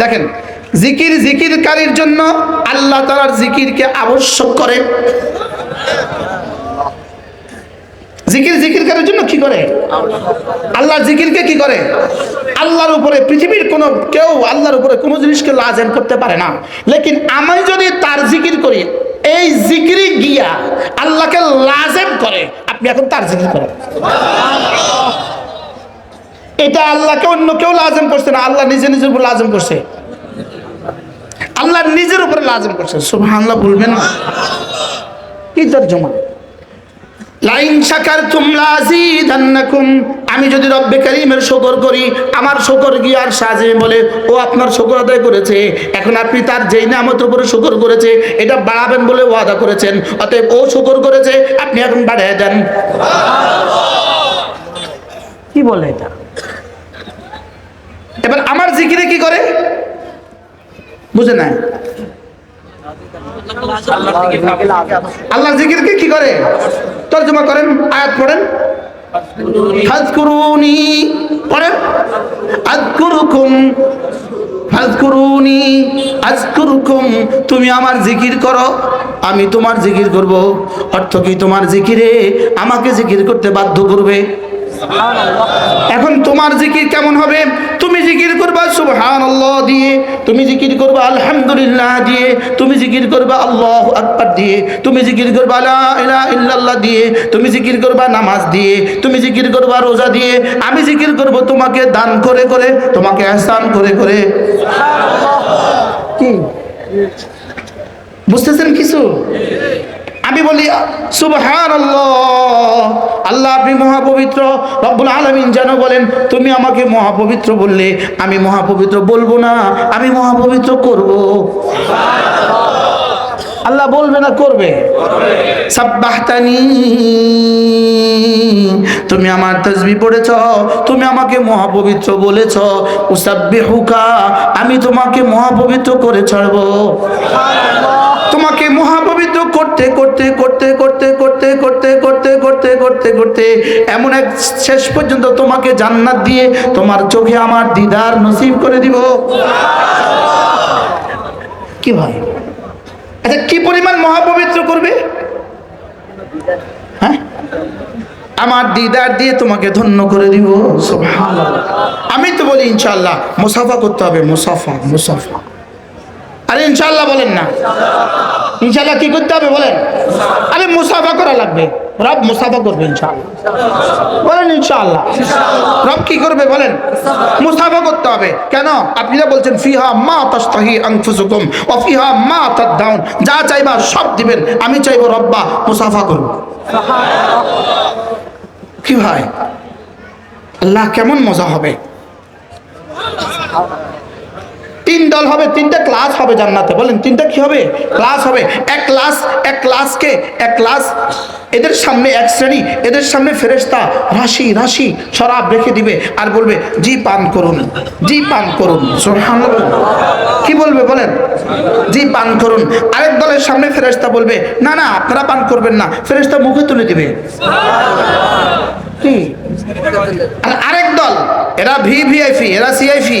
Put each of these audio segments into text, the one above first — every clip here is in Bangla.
দেখেন, জিকির জিকিরকারীর জন্য আল্লাহ তালার জিকিরকে আবশ্যক করে। জিকির জিকিরকারীর জন্য কি করে? আল্লাহর জিকিরকে কি করে? আল্লাহর উপরে, পৃথিবীর কোনো কেউ আল্লাহর উপরে কোনো জিনিসকে লাজেম করতে পারে না। লেকিন আমি যদি তার জিকির করি, এই জিকিরি গিয়া আল্লাহকে লাজেম করে। আপনি এখন তার জিকির করেন। এটা আল্লাহকে অন্য কেউ লাজম করছে না, আল্লাহ নিজে নিজের উপর লাজম করছে। আল্লাহ নিজের উপরে লাজম করছে, সুবহানাল্লাহ বলবেন না। কি তর্জমা? লাইন শাকার তুমলা আজিদান্নাকুম আমি যদি রব্বে কারিমের শকর করি, আমার শকর গিয়ে আর সাজে বলে? ও আপনার শকর আদায় করেছে, এখন আপনি তার যেই নামত উপরে শকর করেছে, এটা বাড়াবেন বলে ওয়াদা করেছেন, অতএব ও শকর করেছে, আপনি এখন বাড়ায় দেন। কি বলে এটা? এবার আমার জিকিরে কি করে? বুঝে নাই? আল্লাহ জিকিরকে কি করে? তর্জমা করেন, আয়াত পড়েন। ফাজকুরুনি, পড়েন। আজকুরুকুম, ফাজকুরুনি, আজকুরুকুম, তুমি আমার জিকির করো, আমি তোমার জিকির করব। অর্থ কি তোমার জিকিরে আমাকে জিকির করতে বাধ্য করবে? এখন তোমার জিকির কেমন হবে? তুমি জিকির করবা সুবহানাল্লাহ দিয়ে তুমি জিকির করবা আলহামদুলিল্লাহ দিয়ে তুমি জিকির করবা আল্লাহ আকবার দিয়ে তুমি জিকির করবা লা ইলাহা ইল্লাল্লাহ দিয়ে তুমি জিকির করবা নামাজ দিয়ে তুমি জিকির করবা রোজা দিয়ে আমি জিকির করব তোমাকে দান করে করে তোমাকে এহসান করে করে। কি? বুঝতেছেন কিছু? আমি বলি সুবহান আল্লাহ আপনি মহাপবিত্র রব্বুল আলমিন যেন বলেন তুমি আমাকে মহাপবিত্র বললে আমি মহাপবিত্র বলব না আমি মহাপবিত্র করব। আল্লাহ বলবে না করবে। সাব্বাহতানি তুমি আমার তসবি পড়েছ তুমি আমাকে মহাপবিত্র বলেছ উসাব্বিহুকা আমি তোমাকে মহাপবিত্র করে ছাড়বো। তোমাকে মহাপবিত্র করতে করতে করতে করতে করতে করতে করতে করতে করতে করতে এমন এক শেষ পর্যন্ত তোমাকে জান্নাত দিয়ে তোমার চোখে আমার দিদার নসিব করে দিব। কি ভাই? আচ্ছা কি পরিমাণ মহাপবিত্র করবে? হ্যাঁ? আমার দিদার দিয়ে তোমাকে ধন্য করে দিব আমি তো বলি ইনশাল্লাহ মুসাফা করতে হবে, মুসাফা মুসাফা। আরে ইনশাল্লাহ বলেন না। ইনশাল্লাহ কি করতে হবে বলেন? আরে মুসাফা করা লাগবে। রব মুসাফা করবে ইনশাআল্লাহ। বলেন ইনশাআল্লাহ। রব কি করবে বলেন? মুসাফা করতে হবে। কেন? আপনি যা বলছেন, ফিহা মা তাস্তাহি আনফুসুকুম ওয়া ফিহা মা তাদাউন যা চাইবা সব দিবেন। আমি চাইব রব্বা মুসাফা করব কি ভাই? আল্লাহ কেমন মজা হবে? তিন দল হবে, তিনটা ক্লাস হবে জান্নাতে। বলেন, তিনটা কি হবে? ক্লাস হবে। এক ক্লাস এক ক্লাসকে এক ক্লাস এদের সামনে এক শ্রেণি, এদের সামনে ফেরেস্তা রাশি রাশি শরাব রেখে দিবে আর বলবে, জি পান করুন, জি পান করুন। কি বলবে, বলেন? জি পান করুন। আরেক দলের সামনে ফেরেস্তা বলবে, না না, আপনারা পান করবেন না। ফেরেস্তা মুখে তুলে দিবে। আর আরেক দল, এরা ভি ভিআইপি এরা সিআইপি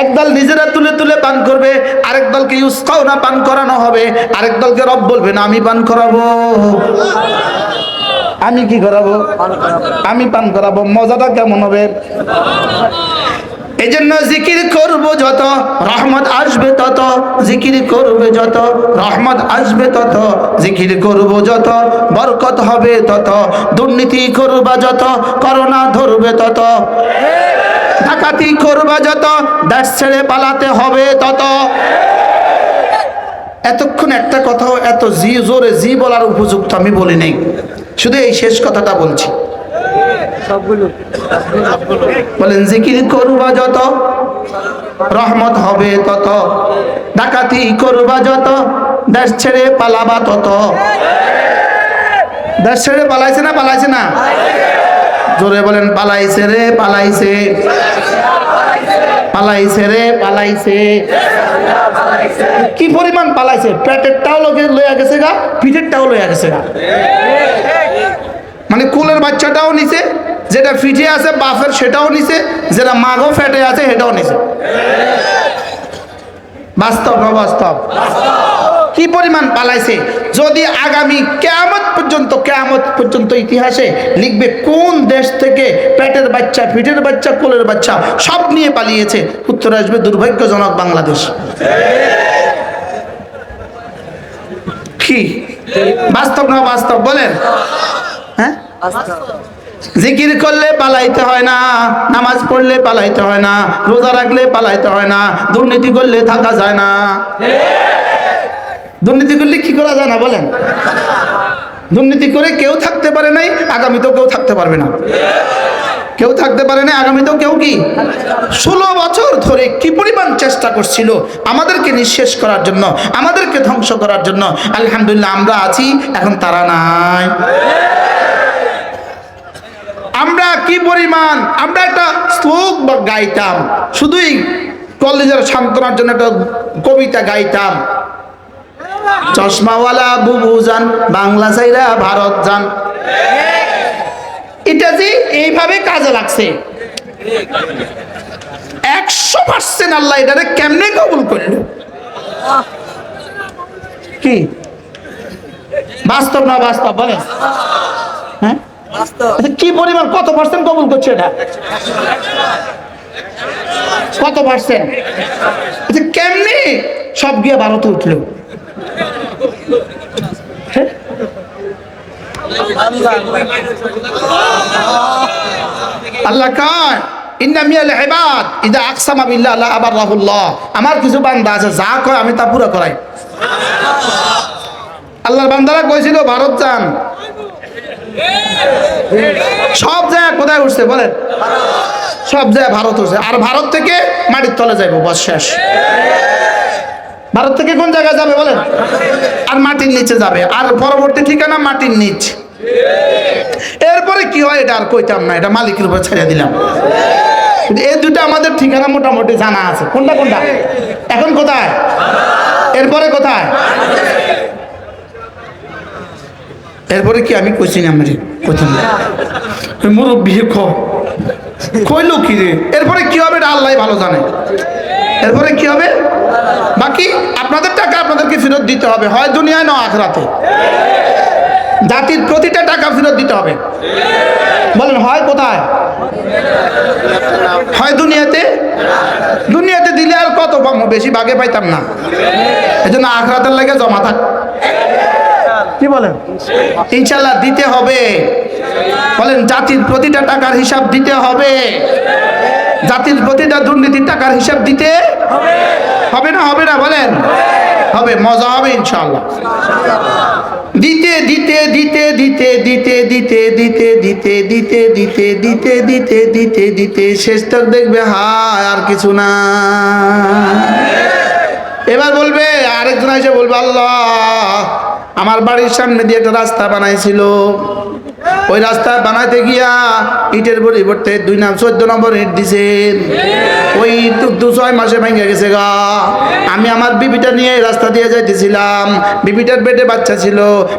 একদল নিজেরা তুলে তুলে পান করবে, আরেক দলকে ইউসকাও না পান করানো হবে, আরেক দলকে রব বলবে, না, আমি পান করাবো। আমি কি করাবো? আমি পান করাবো। মজাটা কেমন হবে? এই জন্য জিকির করব যত, রহমত আসবে তত, জিকির করবে যত, রহমত আসবে তত, জিকির করব যত, বরকত হবে তত, দুর্নীতি করবা যত, করোনা ধরবে তত। ডাকাতি করবা যত দেশ ছেড়ে পালাতে হবে তত। এতক্ষণ একটা কথাও এত জি জোরে জি বলার উপযুক্ত আমি বলি নাই। শুধু এই শেষ কথাটা বলছি। বলেন জিকির করবা যত রহমত হবে তত। ডাকাতি করবা যত দেশ ছেড়ে পালাবা তত। দেশ ছেড়ে পালাইছে না পালাইছে না? জোরে বলেন, পালাইছে রে, পালাইছে। পালাইছে রে, পালাইছে। কি পরিমাণ পালাইছে? পেটেরটাও লইয়া গেছে গা পিঠেরটাও লইয়া গেছে গা। মানে কুলের বাচ্চাটাও নিছে, যেটা ফিটে আছে, বাফের সেটাও নিছে, যেটা মাগো ফেটে আছে, সেটাও নিছে। বাস্তব না বাস্তব? কি পরিমাণ পালাইছে যদি আগামী কেয়ামত পর্যন্ত কেয়ামত পর্যন্ত ইতিহাসে লিখবে কোন দেশ থেকে পেটের বাচ্চা, পিঠের বাচ্চা, কোলের বাচ্চা সব নিয়ে পালিয়েছে, উত্তর আসবে দুর্ভাগ্যজনক বাংলাদেশ। কি? বাস্তব না বাস্তব? বলেন। হ্যাঁ? জিকির করলে পালাইতে হয় না, নামাজ পড়লে পালাইতে হয় না, রোজা রাখলে পালাইতে হয় না, দুর্নীতি করলে থাকা যায় না। দুর্নীতি করলে কি করা যায় না বলেন? দুর্নীতি করে কেউ থাকতে পারে নাই, আগামীতেও কেউ থাকতে পারবে না। কেউ থাকতে পারে না আগামীতেও কেউ কি? ষোলো বছর ধরে কি পরিমাণ চেষ্টা করছিল আমাদেরকে নিঃশেষ করার জন্য, আমাদেরকে ধ্বংস করার জন্য? আলহামদুলিল্লাহ আমরা আছি, এখন তারা নাই। আমরা কি পরিমাণ? আমরা একটা শ্লোক গাইতাম, শুধুই কলেজের সান্ত্বনার জন্য একটা কবিতা গাইতাম। চশমাওয়ালা বুবু যান বাংলা চাইরা ভারত যান। এটা যে এইভাবে কাজে লাগছে। একশো পার্সেন্ট আল্লাহ এটারে কেমনে কবুল করল? কি? বাস্তব না বাস্তব বলে হ্যাঁ? আচ্ছা, কি পরিমাণ কত পার্সেন্ট কবুল করছে এটা? কত পার্সেন্ট? আচ্ছা কেমনি সব গিয়ে ভারতে উঠল? লা আবাররাহুল্লাহ আমার কিছু বান্দা আছে, যা কয় আমি তা পুরো করাই। আল্লাহর বান্দারা কইছিল, ভারত যান। সব জায়গায় কোথায় উঠছে বলেন? সব জায়গায় ভারত উঠছে। আর ভারত থেকে মাটির তলে যাইব, বস শেষ। ভারত থেকে কোন জায়গায় যাবে বলেন? আর মাটির নিচে যাবে। আর পরবর্তী ঠিকানা মাটির নিচ। এরপরে কি হয় এটা আর কইতাম না এটা মালিকের উপর ছেড়ে দিলাম। এই দুটো আমাদের ঠিকানা মোটামুটি জানা আছে। কোনটা কোনটা? এখন কোথায়? এরপরে কোথায়? এরপরে কি আমি কইছি না আমি কইতাম না। মুরব্বী খ। কইলো কি রে? এরপরে কি হবে এটা আল্লাহ ভালো জানে। এরপরে কি হবে? বাকি আপনাদের টাকা আপনাদেরকে ফেরত দিতে হবে। হয় দুনিয়ায় না আখরাতে। জাতির প্রতিটা টাকা ফেরত দিতে হবে। বলেন, হয় কোথায়? হয় দুনিয়াতে? দুনিয়াতে দিলে আর কত পাবো? বেশি ভাগে পাইতাম না। এই জন্য আখরাতের লাগে জমা থাক। কি বলেন? ইনশাল্লাহ দিতে হবে। বলেন, জাতির প্রতিটা টাকার হিসাব দিতে হবে। জাতির প্রতিটা দুর্নীতির টাকার হিসাব দিতে হবে। না হবে না, বলেন? হবে। মজা হবে ইনশাল্লাহ দিতে দিতে দিতে দিতে দিতে দিতে দিতে দিতে দিতে দিতে দিতে দিতে দিতে দিতে শেষ তক দেখবে হায় আর কিছু না এবার বলবে আরেকজন এসে বলবে আল্লাহ আমার বাড়ির সামনে দিয়ে একটা রাস্তা বানাইছিল। ওই রাস্তা বানাইতে গিয়া ইটের পরিবর্তে দুই নাম চোদ্দ নম্বর ইট দিছেন ওই দু ছয় মাসে ভেঙে গেছে গা। আমি আমার বিবিটা নিয়ে রাস্তা দিয়ে যাইতেছিলাম। বিবিটার পেটে বাচ্চা ছিল।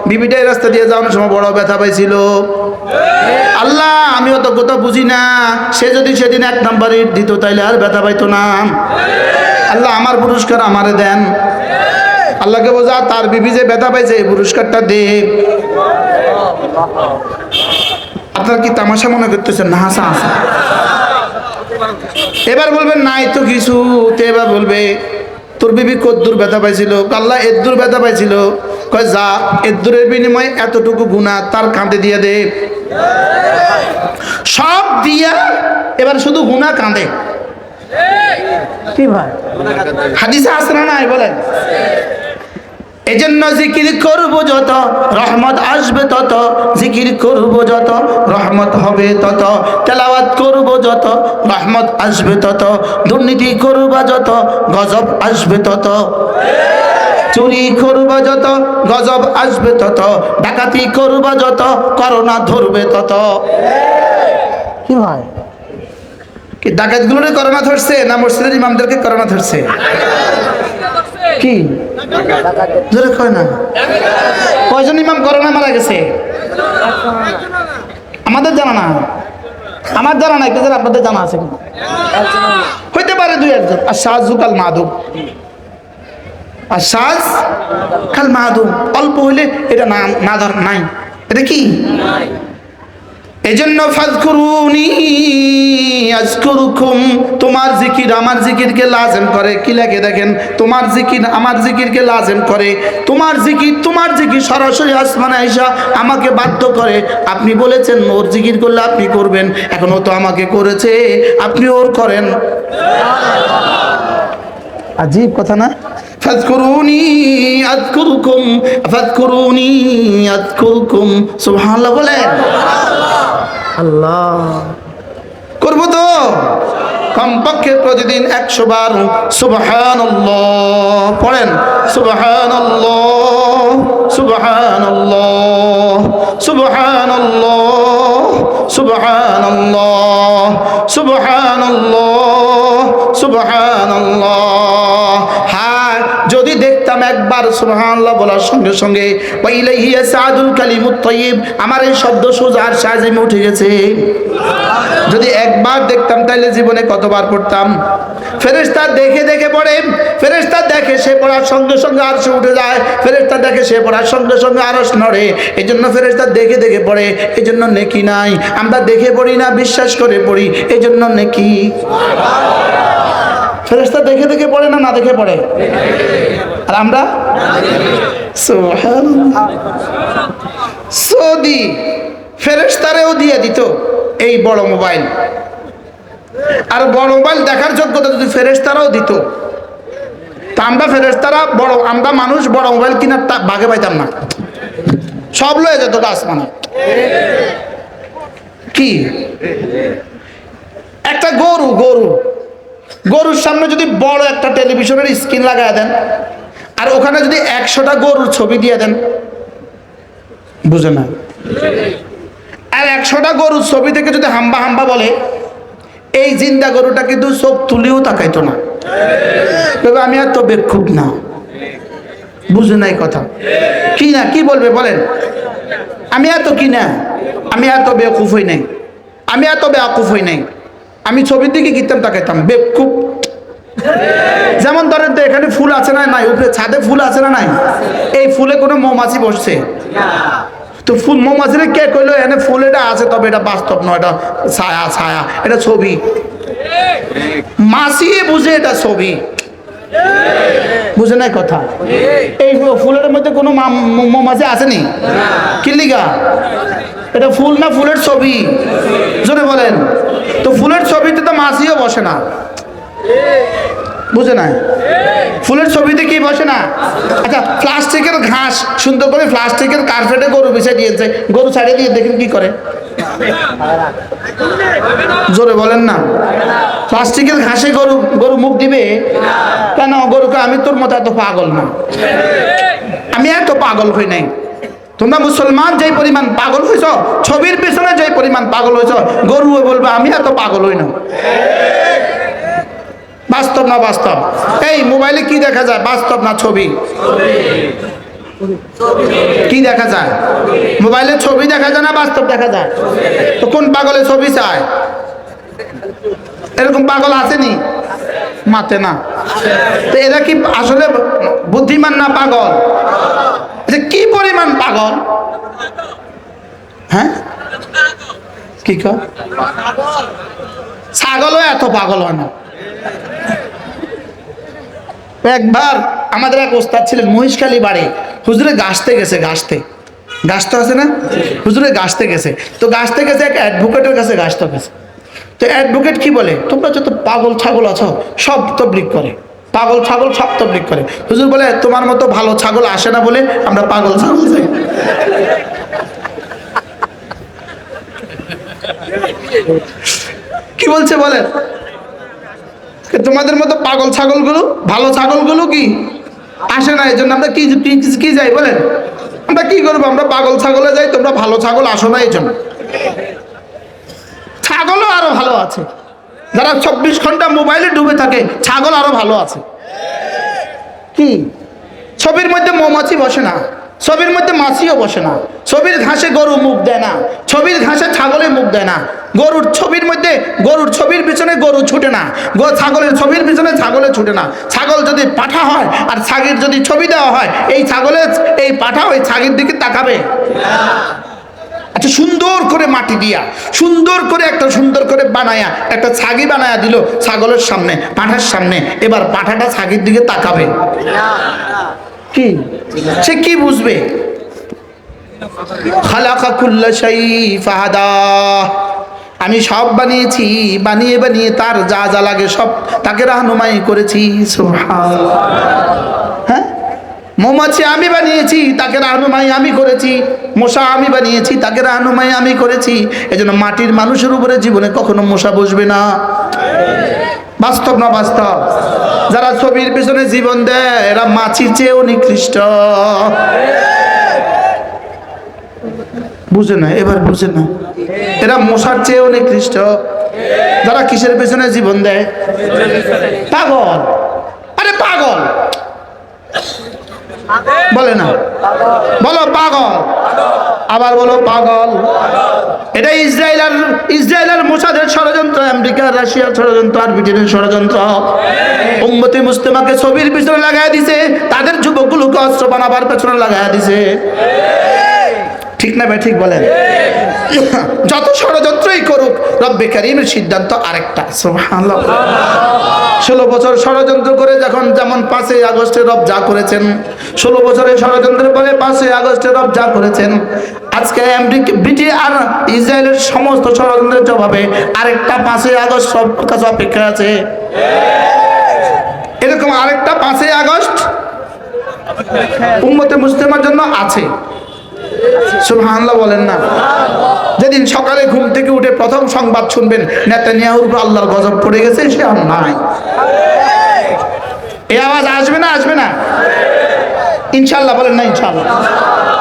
বিবিটা এই রাস্তা দিয়ে যাওয়ার সময় বড় ব্যথা পাইছিল। আল্লাহ, আমি অত কথা বুঝি না। সে যদি সেদিন এক নাম্বার ইট দিত, তাইলে আর ব্যথা পাইতো না। আল্লাহ, আমার পুরস্কার আমারে দেন। আল্লাহকে বোঝা তার বিবি যে ব্যথা পাইছে এই পুরস্কারটা দে। আপনার কি তামাশা মনে করতেছেন? না হাসা হাসা এবার বলবেন নাই তো কিছু তো এবার বলবে তোর বিবি কদ্দুর ব্যথা পাইছিল? কাল্লা এদ্দুর ব্যথা পাইছিল। কয় যা এদ্দুরের বিনিময়ে এতটুকু গুণা তার কাঁধে দিয়ে দে। সব দিয়া এবার শুধু গুণা কাঁদে কি ভাই? হাদিসে আসে না নাই? বলেন। এজন্য জিকির করব যত রহমত আসবে তত জিকির করব যত রহমত হবে তত তেলাওয়াত করব যত রহমত আসবে তত দুর্নীতি করবা যত গজব আসবে তত। চুরি করবা যত গজব আসবে তত ডাকাতি করবা যত করোনা ধরবে তত। কি ভাই? কি ডাকাতগুলোরে করোনা ধরছে না মসজিদের ইমামদেরকে করোনা ধরছে? কি? জোরে কয় না। কয়জন ইমাম করোনা মারা গেছে? আমাদের জানা না। আমার জানা নাই কিন্তু আপনাদের জানা আছে? হইতে পারে দুই একজন। আর শাহজু কাল মাধব আর সাজ কাল মাধব অল্প হইলে এটা না না নাই। এটা কি? এজন্য ফাজকুরুনি, আজকুরুকুম, তোমার জিকির আমার জিকিরকে লাজেম করে। কি লাগে দেখেন? তোমার জিকির আমার জিকিরকে লাজেম করে। তোমার জিকির তোমার জিকির সরাসরি আসমানে আইসা আমাকে বাধ্য করে। আপনি বলেছেন, ওর জিকির করলে আপনি করবেন। এখন তো আমাকে করেছে। আপনি ওর করেন। আজীব কথা না? ফাজকুরুনি, আজকুরুকুম ফাজকুরুনি, আজকুরুকুম। সুবহানাল্লাহ বলেন। আল্লাহ করব তো? কমপক্ষে প্রতিদিন একশো বার সুবহান পড়েন। সুবহান সুবহান সুবহান সুবহান সুবহান সুবহান দেখতাম একবার, সুবহানাল্লাহ বলার সঙ্গে সঙ্গে। ওয়াইলাইহি সাদুল কালিমুত তাইয়্যিব আমার এই শব্দ সোজার সাজেমে উঠে গেছে। যদি একবার দেখতাম তাহলে জীবনে কতবার পড়তাম। ফেরেশতা দেখে দেখে পড়ে, ফেরেশতা দেখে সে পড়ার সঙ্গে সঙ্গে আর সে উঠে যায়, ফেরেশতা দেখে সে পড়ার সঙ্গে সঙ্গে আরস নড়ে। এই জন্য ফেরেশতা দেখে দেখে পড়ে এই জন্য নেকি নাই। আমরা দেখে পড়ি না, বিশ্বাস করে পড়ি এই জন্য নেকি। ফেরেশতা দেখে দেখে পড়ে না না দেখে পড়ে? আর আমরা। সৌদি ফেরেশতারেও দিয়ে দিত এই বড় মোবাইল। আর বড় মোবাইল দেখার যোগ্যতা যদি ফেরেশতারাও দিত, তা আমরা ফেরেশতারা বড়, আমরা মানুষ বড় মোবাইল কিনার তা- বাগে পাইতাম না। সব লয়ে যেত গাছ মানে। কি? একটা গরু গরু। গরুর সামনে যদি বড় একটা টেলিভিশনের স্ক্রিন লাগায় দেন, আর ওখানে যদি একশোটা গরুর ছবি দিয়ে দেন, বুঝে না? আর একশোটা গরুর ছবি থেকে যদি হাম্বা হাম্বা বলে, এই জিন্দা গরুটা কিন্তু চোখ তুলেও তাকাইতো না। তবে আমি আর তো বেক্ষুব না। বুঝে নাই কথা। কি না, কি বলবে বলেন? আমি এত কি না? আমি এত বেকুফ হই নাই। আমি এত বেকুফ হই নাই। আমি ছবির দিকে কিতাম তাকাইতাম। বেকুব যেমন ধরেন তো এখানে ফুল আছে না, নাই, উপরে ছাদে ফুল আছে না নাই? এই ফুলে কোনো মৌমাছি বসছে? তো ফুল মৌমাছিরে কে কইলো এনে ফুল এটা আছে, তবে এটা বাস্তব নয়, এটা ছায়া ছায়া, এটা ছবি। মাসিয়ে বুঝে এটা ছবি। বুঝে নাই কথা? এই ফুলের মধ্যে কোনো মৌমাছি আসেনি? কিল্লিগা? এটা ফুল না ফুলের ছবি? জোরে বলেন। তো ফুলের ছবিতে তো মাছিও বসে না। বুঝে নাই? ফুলের ছবিতে কি বসে না? আচ্ছা প্লাস্টিকের ঘাস সুন্দর করে প্লাস্টিকের কার্পেটে গরু বিছিয়ে দিয়েছে। গরু ছাড়িয়ে দিয়ে দেখেন কি করে? জোরে বলেন না। প্লাস্টিকের ঘাসে গরু গরু মুখ দিবে? কেন? গরুকে আমি তোর মতো এত পাগল না। আমি এত পাগল হই নাই। তোমরা মুসলমান যেই পরিমাণ পাগল হয়েছ ছবির পেছনে যেই পরিমাণ পাগল হয়েছ গরু বলবে, আমি এত পাগল হই না। বাস্তব না বাস্তব? এই মোবাইলে কি দেখা যায়? বাস্তব না ছবি? কি দেখা যায়? মোবাইলে ছবি দেখা যায় না বাস্তব দেখা যায়? তো কোন পাগলে ছবি চায়? এরকম পাগল আসেনি? মাতে না। তো এরা কি আসলে বুদ্ধিমান না পাগল? যে কি পরিমাণ পাগল? হ্যাঁ? কি কর ছাগলও এত পাগল হয় না। একবার আমাদের এক ওস্তাদ ছিলেন, মহিষখালী বাড়ি। হুজুরে গাছতে গেছে, গাছতে। গাছতে আছে না? হুজুরে গাছতে গেছে। তো গাছতে গেছে, এক অ্যাডভোকেটের কাছে গাছতে গেছে। তো অ্যাডভোকেট কি বলে? তোমরা যত পাগল ছাগল আছো, সব তবলিক করে। পাগল ছাগল সব তবলিক করে। হুজুর বলে, তোমার মতো ভালো ছাগল আসে না বলে আমরা পাগল ছাগল যাই কি বলছে বলে? তোমাদের মতো পাগল ছাগলগুলো, ভালো ছাগলগুলো কি আসে না? এই জন্য আমরা কি, কি- যাই বলেন? আমরা কি করব? আমরা পাগল ছাগলে যাই, তোমরা ভালো ছাগল আসো না এই জন্য ছাগলও আরও ভালো আছে। যারা চব্বিশ ঘণ্টা মোবাইলে ডুবে থাকে, ছাগল আরও ভালো আছে। কি? ছবির মধ্যে মৌমাছি বসে না। ছবির মধ্যে মাছিও বসে না। ছবির ঘাসে গরু মুখ দেয় না। ছবির ঘাসে ছাগলে মুখ দেয় না। গরুর ছবির মধ্যে, গরুর ছবির পিছনে গরু ছুটে না। গো, ছাগলের ছবির পিছনে ছাগলে ছুটে না। ছাগল যদি পাঠা হয় আর ছাগির যদি ছবি দেওয়া হয়, এই ছাগলের, এই পাঠা ওই ছাগির দিকে তাকাবে। আচ্ছা সুন্দর করে মাটি দিয়া, সুন্দর করে একটা সুন্দর করে বানায়া, একটা ছাগি বানায়া দিল ছাগলের সামনে, পাঠার সামনে। এবার পাঠাটা ছাগির দিকে তাকাবে। কি? সে কি বুঝবে? আমি সব বানিয়েছি, বানিয়ে বানিয়ে তার যা যা লাগে সব তাকে রাহনুমাই করেছি। মৌমাছি আমি বানিয়েছি, তাকে রাহনুমাই আমি করেছি। মশা আমি বানিয়েছি, তাকে রাহনুমাই আমি করেছি। এজন্য মাটির মানুষের উপরে জীবনে কখনো মশা বসবে না। বাস্তব না বাস্তব? যারা ছবির পিছনে জীবন দেয়, এরা মাছির চেয়েও নিকৃষ্ট। বুঝে না, এবার বুঝে না। এরা মশার চেয়েও নিকৃষ্ট। যারা কিসের পেছনে জীবন দেয়? পাগল আরে পাগল বলে না। বলো, পাগল। আবার বলো, পাগল। এটা ইসরায়েল আর ইসরায়েল আর মোসাদের ষড়যন্ত্র, আমেরিকা রাশিয়ার ষড়যন্ত্র আর ব্রিটেনের ষড়যন্ত্র। উম্মতি মুস্তেমাকে ছবির পিছনে লাগাই দিছে, তাদের যুবকগুলোকে অস্ত্র বানাবার পেছনে লাগাই দিছে। ঠিক না ভাই, ঠিক বলেন। যত ষড়যন্ত্রই করুক, রব্বে কারিমের সিদ্ধান্ত আরেকটা। ষোলো বছর ষড়যন্ত্র করে যখন, যেমন পাঁচই আগস্টে রব যা করেছেন, ষোলো বছরের ষড়যন্ত্রের পরে পাঁচই আগস্টে রব যা করেছেন, আজকে আমেরিকা, ব্রিটিশ আর ইসরায়েলের সমস্ত ষড়যন্ত্রের জবাবে আরেকটা পাঁচই আগস্ট সব কাছে অপেক্ষা আছে। এরকম আরেকটা পাঁচই আগস্ট উম্মতে মুসলিমার জন্য আছে। সুবহানাল্লাহ বলেন না। যেদিন সকালে ঘুম থেকে উঠে প্রথম সংবাদ শুনবেন, নেতানিয়াহুর উপর আল্লাহর গজব পড়ে গেছে, সে আর নাই। এই আওয়াজ আসবে না আসবে না? ইনশাল্লাহ বলেন না ইনশাল্লাহ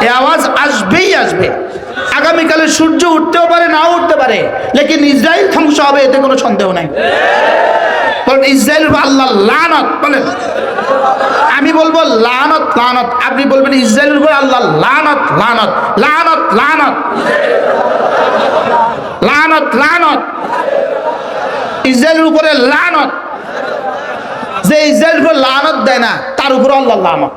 এই আওয়াজ আসবেই আসবে। আগামীকালে সূর্য উঠতেও পারে, নাও উঠতে পারে, লেকিন ইসরায়েল ধ্বংস হবে, এতে কোনো সন্দেহ নাই। বলেন ইসরায়েল আল্লাহ লানত বলেন। আমি বলব লানত লানত। আপনি বলবেন ইসরায়েলের উপর আল্লাহ লানত লানত। লানত লানত। লানত লানত। ইসরায়েলের উপরে লানত। যে ইসরায়েলের উপর লানত দেয় না, তার উপর আল্লাহ লানত।